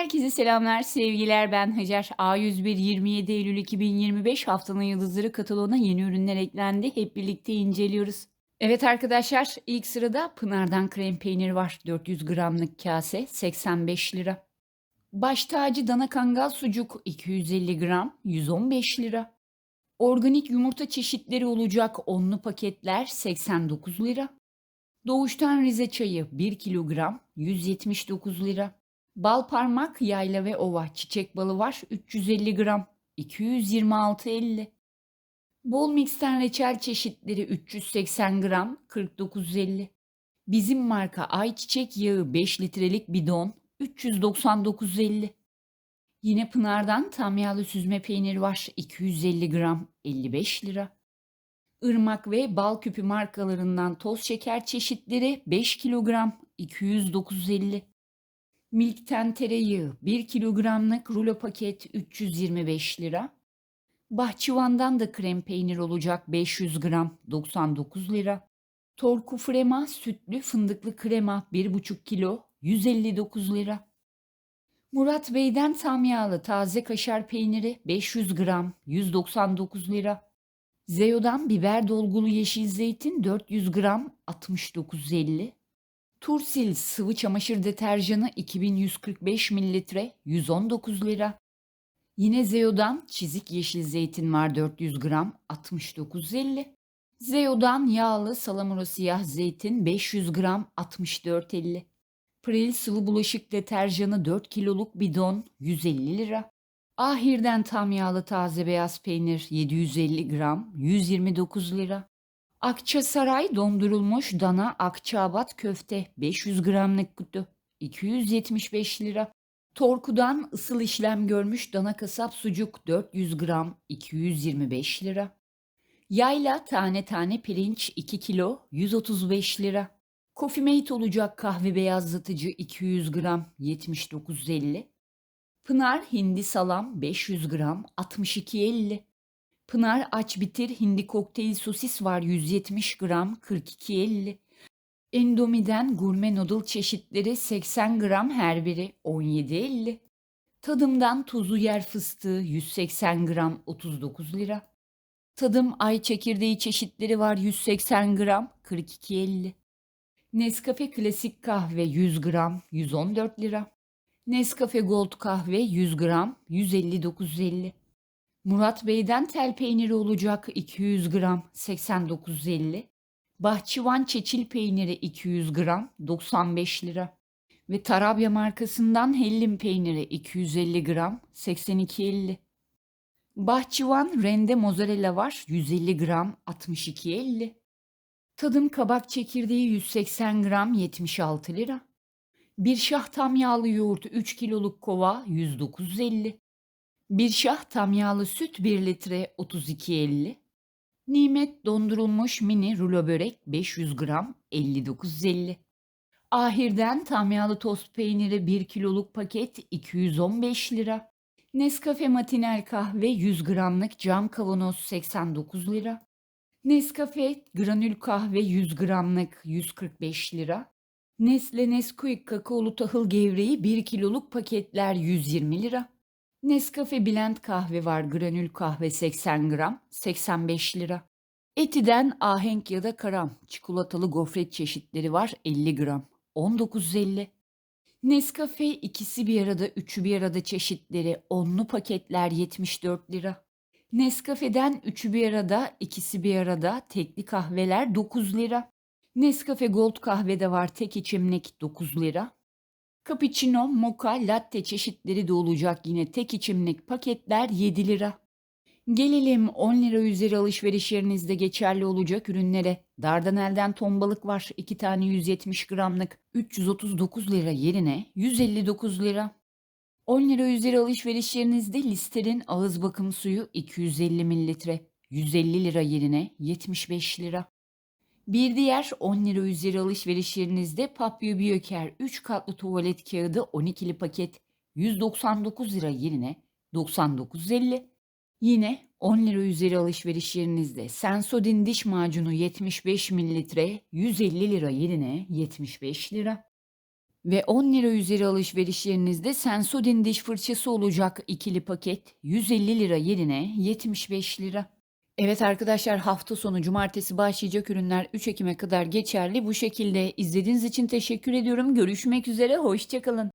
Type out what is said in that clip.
Herkese selamlar, sevgiler. Ben Hacer. A101 27 Eylül 2025 haftanın yıldızları kataloğuna yeni ürünler eklendi. Hep birlikte inceliyoruz. Evet arkadaşlar, ilk sırada Pınar'dan krem peynir var. 400 gramlık kase 85 lira. Baş tacı dana kangal sucuk 250 gram 115 lira. Organik yumurta çeşitleri olacak onlu paketler 89 lira. Doğuştan Rize çayı 1 kilogram 179 lira. Bal parmak, yayla ve ova çiçek balı var 350 gram 226.50. Bol miksten reçel çeşitleri 380 gram 49.50. Bizim marka ayçiçek yağı 5 litrelik bidon 399.50. Yine Pınar'dan tam yağlı süzme peynir var 250 gram 55 lira. Irmak ve bal küpü markalarından toz şeker çeşitleri 5 kilogram 209.50. Milkten tereyağı 1 kilogramlık rulo paket 325 lira. Bahçıvan'dan da krem peynir olacak 500 gram 99 lira. Torku Frema sütlü fındıklı krema 1,5 kilo 159 lira. Murat Bey'den tam yağlı taze kaşar peyniri 500 gram 199 lira. Zeyo'dan biber dolgulu yeşil zeytin 400 gram 69.50. Tursil sıvı çamaşır deterjanı 2145 mililitre 119 lira. Yine Zeo'dan çizik yeşil zeytin var 400 gram 69.50. Zeo'dan yağlı salamura siyah zeytin 500 gram 64.50. Pril sıvı bulaşık deterjanı 4 kiloluk bidon 150 lira. Ahir'den tam yağlı taze beyaz peynir 750 gram 129 lira. Akçasaray dondurulmuş dana Akçaabat köfte 500 gramlık kutu 275 lira. Torku'dan ısıl işlem görmüş dana kasap sucuk 400 gram 225 lira. Yayla tane tane pirinç 2 kilo 135 lira. Coffee olacak kahve beyazlatıcı 200 gram 79.50. Pınar hindi salam 500 gram 62.50. Pınar aç bitir hindi kokteyl sosis var 170 gram 42.50. Endomiden gurme noodle çeşitleri 80 gram her biri 17.50. Tadımdan tuzu yer fıstığı 180 gram 39 lira. Tadım ay çekirdeği çeşitleri var 180 gram 42.50. Nescafe klasik kahve 100 gram 114 lira. Nescafe Gold kahve 100 gram 159.50. Murat Bey'den tel peyniri olacak 200 gram 89.50. Bahçıvan çeçil peyniri 200 gram 95 lira. Ve Tarabya markasından hellim peyniri 250 gram 82.50. Bahçıvan rende mozzarella var 150 gram 62.50. Tadım kabak çekirdeği 180 gram 76 lira. Bir şah tam yağlı yoğurt 3 kiloluk kova 109.50. Bir şah tam yağlı süt 1 litre 32.50. Nimet dondurulmuş mini rulo börek 500 gram 59.50. Ahir'den tam yağlı tost peyniri 1 kiloluk paket 215 lira. Nescafe matinel kahve 100 gramlık cam kavanoz 89 lira. Nescafe granül kahve 100 gramlık 145 lira. Nestle Nesquik kakaolu tahıl gevreği 1 kiloluk paketler 120 lira. Nescafe Blend kahve var granül kahve 80 gram 85 lira. Etiden ahenk ya da karam çikolatalı gofret çeşitleri var 50 gram 19.50. Nescafe ikisi bir arada üçü bir arada çeşitleri onlu paketler 74 lira. Nescafe'den üçü bir arada ikisi bir arada tekli kahveler 9 lira. Nescafe Gold kahve de var tek içimlik 9 lira. Cappuccino, mocha, latte çeşitleri de olacak yine tek içimlik paketler 7 lira. Gelelim 10 lira üzeri alışveriş yerinizde geçerli olacak ürünlere. Dardanel'den ton balık var 2 tane 170 gramlık 339 lira yerine 159 lira. 10 lira üzeri alışveriş yerinizde Lister'in ağız bakım suyu 250 mililitre 150 lira yerine 75 lira. Bir diğer 10 lira üzeri alışveriş yerinizde Papio Bioker 3 katlı tuvalet kağıdı 12'li paket 199 lira yerine 99.50. Yine 10 lira üzeri alışveriş yerinizde Sensodyne diş macunu 75 mililitre 150 lira yerine 75 lira. Ve 10 lira üzeri alışverişlerinizde Sensodyne diş fırçası olacak ikili paket 150 lira yerine 75 lira. Evet arkadaşlar hafta sonu cumartesi başlayacak ürünler 3 Ekim'e kadar geçerli. Bu şekilde izlediğiniz için teşekkür ediyorum. Görüşmek üzere, hoşçakalın.